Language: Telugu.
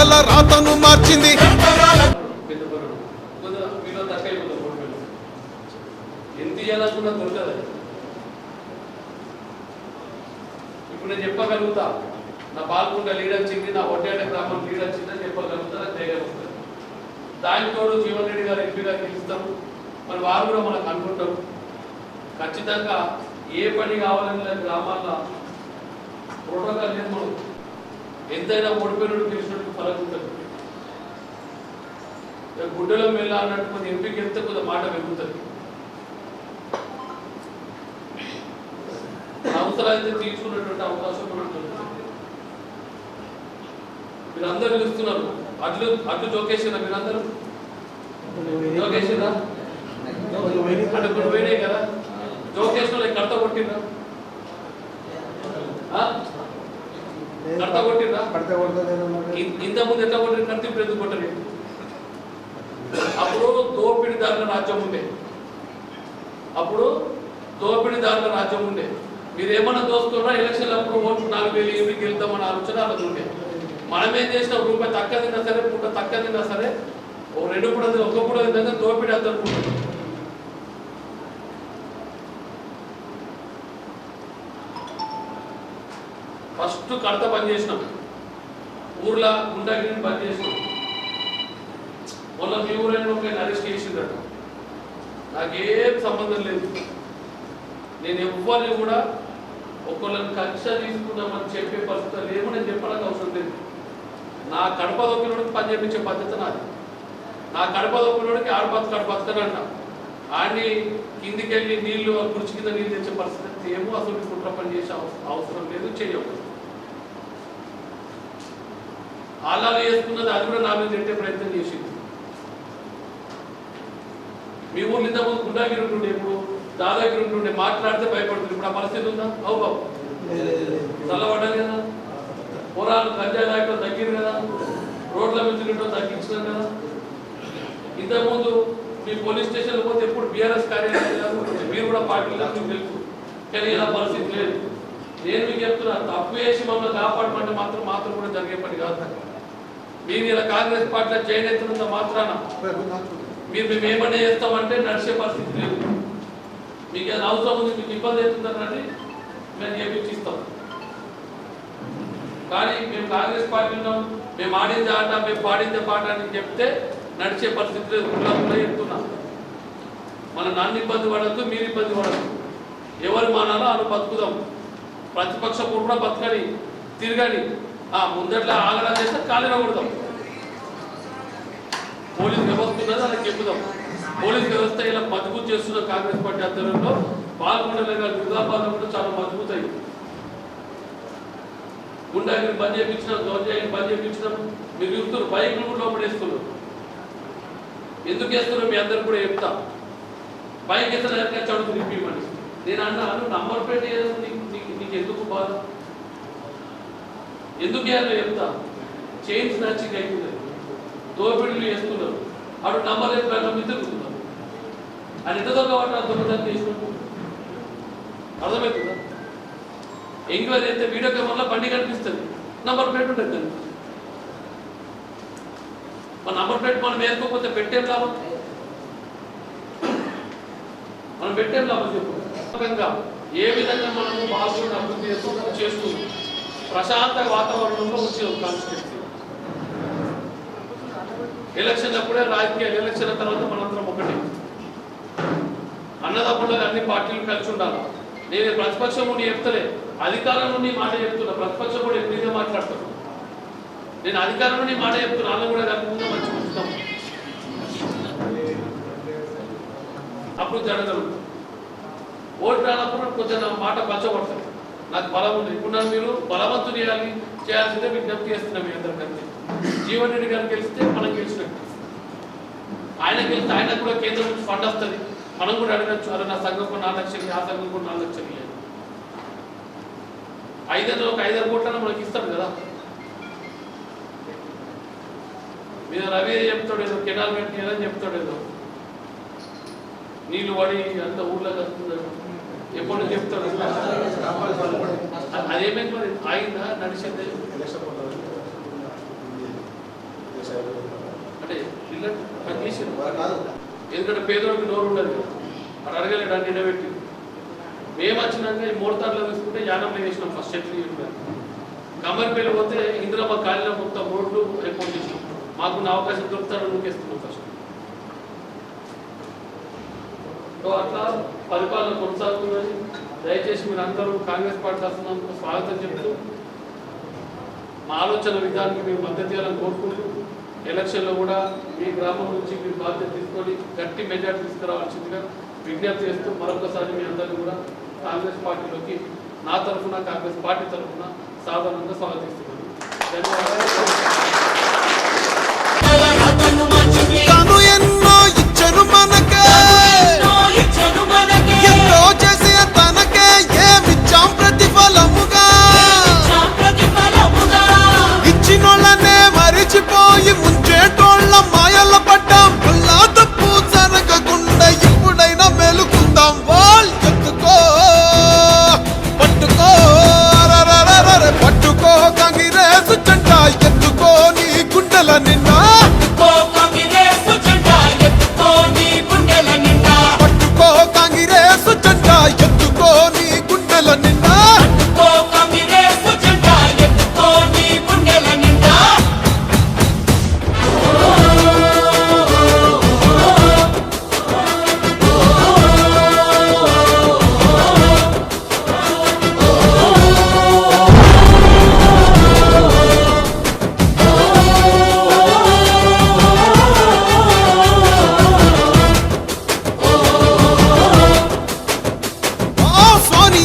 ఇవ్వాలనుకున్నా రాతను మార్చింది. ఇప్పుడు నేను చెప్పగలుగుతా. నా పాల్గొండ లీడర్ వచ్చింది నా ఒడ్డేట గ్రామం లీడర్ వచ్చిందని చెప్పగలుగుతా నాకు ధైర్యం వస్తుంది. దానికి తోడు జీవన్ రెడ్డి గారు ఎంపీగా గెలుస్తాం. మరి వారు కూడా మనకు అనుకుంటాం ఖచ్చితంగా ఏ పని కావాలని లేదు గ్రామాల్లో ప్రోటోకాల్ నిర్మలు మనం ఎంతైనా ఓడిపోయినట్టు గెలిచినట్టు ఫలం పలకుంటుంది గుడ్డలో మెల్ల అన్నట్టు కొంత ఎంపీకి వెళ్తే కొంత మాట వెళ్తుంది అవసరాలైతే తీర్చుకున్నటువంటి అవకాశం కూడా మీరందరూ చూస్తున్నారు. అడ్లు అడ్లు జోకేసిన మీరందరూ? జోకేసిరా అంటే కొన్ని వేడే కదా? జోకేసిన కడత కొట్టినా ఇంతకుముందు ఎట్లా కొట్టిన కడితే ఇప్పుడు ఎందుకు కొట్టలేదు అప్పుడు దోపిడిదారుల రాజ్యం ఉండే. అప్పుడు దోపిడిదారుల రాజ్యం ఉండే. మీరు ఏమన్నా దోస్తున్నా ఎలక్షన్లు అప్పుడు ఓట్లు నాలుగు వేలు ఎనిమిది వెళ్తామన్న ఆలోచన అలా ఉండే. మనం ఏం చేసినా రూపాయి తక్కువ తిన్నా సరే పూట తక్కువ తిన్నా సరే ఒక రెండు పూట తిన్నా, ఒక పూట తిన్నా దోపిడీ అంత ఫస్ట్ కడత పని చేసినాం. ఊర్లో గుండాగిరిని బంద్ చేసినాం మొన్న మీ ఊరైనా ఒక అరెస్ట్ చేసిందట. నాకేం సంబంధం లేదు. నేను ఎవ్వరిని కూడా ఒకళ్ళని కక్ష తీసుకుందామని చెప్పే పరిస్థితులు లేవు నేను చెప్పడానికి అవసరం లేదు. నా కడప దొక్కినోడికి పని చేపించే పద్ధతి నాది. నా కడప దొక్కినోడికి ఆడబతు కడప బతకడంట ఆడిని కిందికి వెళ్ళి నీళ్ళు కుర్చీ కింద నీళ్ళు తెచ్చే పరిస్థితి ఏమో అసలు కుట్ర పని చేసే అవసరం లేదు చేయవు ఆలాలు వేసుకున్నది అది కూడా నా మీద పెట్టే ప్రయత్నం చేసింది. మీ ఊర్లో ఇంతకుముందు గుండాగిరి ఉంటుండే ఇప్పుడు దాదాగిరి ఉంటుండే మాట్లాడితే భయపడుతుంది. ఇప్పుడు ఆ పరిస్థితి ఉందా? అవు బాబు. చల్లబడ్డాలి కదా. పురాలు గంజా నాయకులు తగ్గింది కదా. రోడ్ల మీద తిరగడం తగ్గించినాం కదా. ఇంతకుముందు మీ పోలీస్ స్టేషన్లో పోతే ఎప్పుడు బీఆర్ఎస్ కార్యాలయాలు మీరు కూడా పార్టీలో మీకు తెలుసు. కానీ ఇలా పరిస్థితి లేదు. నేను మీకు చెప్తున్నా తప్పు వేసి మమ్మల్ని కాపాడమంటే మాత్రం మాత్రం కూడా జరిగే పని కాదు. మీరు ఇలా కాంగ్రెస్ పార్టీలో జైన్ మాత్రాన మీరు మేము ఏమన్నా చేస్తామంటే నడిచే పరిస్థితి లేదు. మీకు ఏదైనా అవసరం ఉంది మీకు ఇబ్బంది అవుతుందనండి మేము చేపించిస్తాం. కానీ మేము కాంగ్రెస్ పార్టీ ఉన్నాం మేము ఆడింది ఆట మేము పాడిందే పాట అని చెప్తే నడిచే పరిస్థితి లేదు. చెప్తున్నా. మన నన్ను ఇబ్బంది పడద్దు మీరు ఇబ్బంది పడద్దు. ఎవరు మానాలో అలా బతుకుదాం. ప్రతిపక్షం కూడా బతకని తిరగని ఆ ముందట్లా ఆగడం చేస్తే కాలిన కొడతాం. పోలీస్ వ్యవస్థ ఉన్నది అలా చెప్పుదాం. పోలీస్ వ్యవస్థ ఇలా మజబూత్ చేస్తున్న కాంగ్రెస్ పార్టీ ఆధ్వర్యంలో పాల్గొండలే కానీ నిజామాబాద్ కూడా చాలా మజబూత్ అయింది గుండాగిరి బంద్ చేయించినాం గౌజాగిరి బంద్ చేయించినాం మీరు చూస్తున్నారు బైకులు కూడా లోపడేస్తున్నారు ఎందుకు వేస్తున్నారు మీ అందరు కూడా చెప్తా. బైక్ వేస్తే ఎవరికైనా చదువు తిప్పిమని నేను అన్నాను నంబర్ ప్లేట్ ఏదో నీకు- నీకు ఎందుకు బాధ? ఎందుకు చేయాలో చెప్తా? చైన్ స్నాచింగ్ అయిపోయింది దోపిడీలు చేస్తున్నారు. అటు నమ్మలేదు లేదు ప్రకారం మీద తిరుగుతున్నారు అని ఎంత దొంగ వాటి ఆ దొంగతనం చేసినట్టు. అర్థమవుతుందా? ఎంక్వైరీ అయితే వీడియో కెమెరాలో బండి కనిపిస్తుంది. నంబర్ ప్లేట్ ఉంటుంది దానికి. మన నంబర్ ప్లేట్ మనం వేసుకోకపోతే పెట్టేం లాభం? మనం పెట్టేం లాభం చెప్పు. ఏ విధంగా మనము బాగుండి అభివృద్ధి చేస్తూ చేస్తున్నాం ప్రశాంత వాతావరణంలో వచ్చే ఒక కాన్స్టిట్యూన్సీ ఎలక్షన్ అప్పుడే రాజకీయాలు ఎలక్షన్ తర్వాత మనందరం ఒకటి. అన్నదమ్ముళ్ళు అన్ని పార్టీలు కలిసి ఉండాలి. నేను ప్రతిపక్షం నుండి చెప్తలే. అధికారం నుండి మాట చెప్తున్నా. ప్రతిపక్షం కూడా ఎప్పుడైతే మాట్లాడతాను నేను అధికారం నుండి మాట చెప్తున్నా. వాళ్ళని కూడా కలుపుకుందా మంచి ఉంచుతాం అప్పుడు జరగదు. ఓటు రానప్పుడు కొంచెం మాట పచ్చబడుతుంది. నాకు బలం ఉంది. ఇప్పుడు మీరు బలవంతుని చేయాలి చేయాల్సిందే విజ్ఞప్తి చేస్తున్నాం మీ అందరి కలిసి జీవన్ రెడ్డి గారు గెలిస్తే మనం గెలిచినట్టు. ఆయన గెలిస్తే ఆయనకు కూడా కేంద్రం నుంచి ఫండ్ వస్తుంది. మనం కూడా అడగచ్చు. అరే నా సంఘం నాలుగు లక్షలు ఆ సంఘం కూడా నాలుగు లక్షలు లేదు ఐదు ఒక ఐదారు కోట్లను మనకి ఇస్తాడు కదా. మీద రవి చెప్తాడు ఏదో కెనాల్ పెట్టినని చెప్తాడు ఏదో. నీళ్ళు పడి అంత ఊళ్ళో వస్తుందని ఎప్పుడు చెప్తాడు అది- అదేమైంది మరి ఆగిందా? నడిచింది? అంటే ఇల్లు అది ఎందుకంటే పేదోడికి నోరు ఉండదు అక్కడ అడగలేడు అని నిలబెట్టి. మేము వచ్చినాక ఈ మోడతాడులో తీసుకుంటే యానంలో వేసినాం ఫస్ట్ చెట్లు చెప్పారు కమర్పల్లి పోతే ఇందిరమ్మ కాలిన మొత్తం రోడ్లు అయిపోయి చేసినాం. మాకున్న అవకాశం దొరుకుతాడు నువ్వు ఫస్ట్ సో అట్లా పరిపాలన కొనసాగుతుందని దయచేసి మీరు అందరూ కాంగ్రెస్ పార్టీ తరఫున స్వాగతం చెప్తూ మా ఆలోచన విధానానికి మీరు మద్దతు ఇవ్వాలని కోరుకుంటూ ఎలక్షన్లో కూడా మీ గ్రామం నుంచి మీరు బాధ్యత తీసుకొని గట్టి మెజార్టీ తీసుకురావాల్సిందిగా విజ్ఞప్తి చేస్తూ మరొకసారి మీ అందరూ కూడా కాంగ్రెస్ పార్టీలోకి నా తరఫున కాంగ్రెస్ పార్టీ తరఫున సాధారణంగా స్వాగతిస్తున్నాను. cuando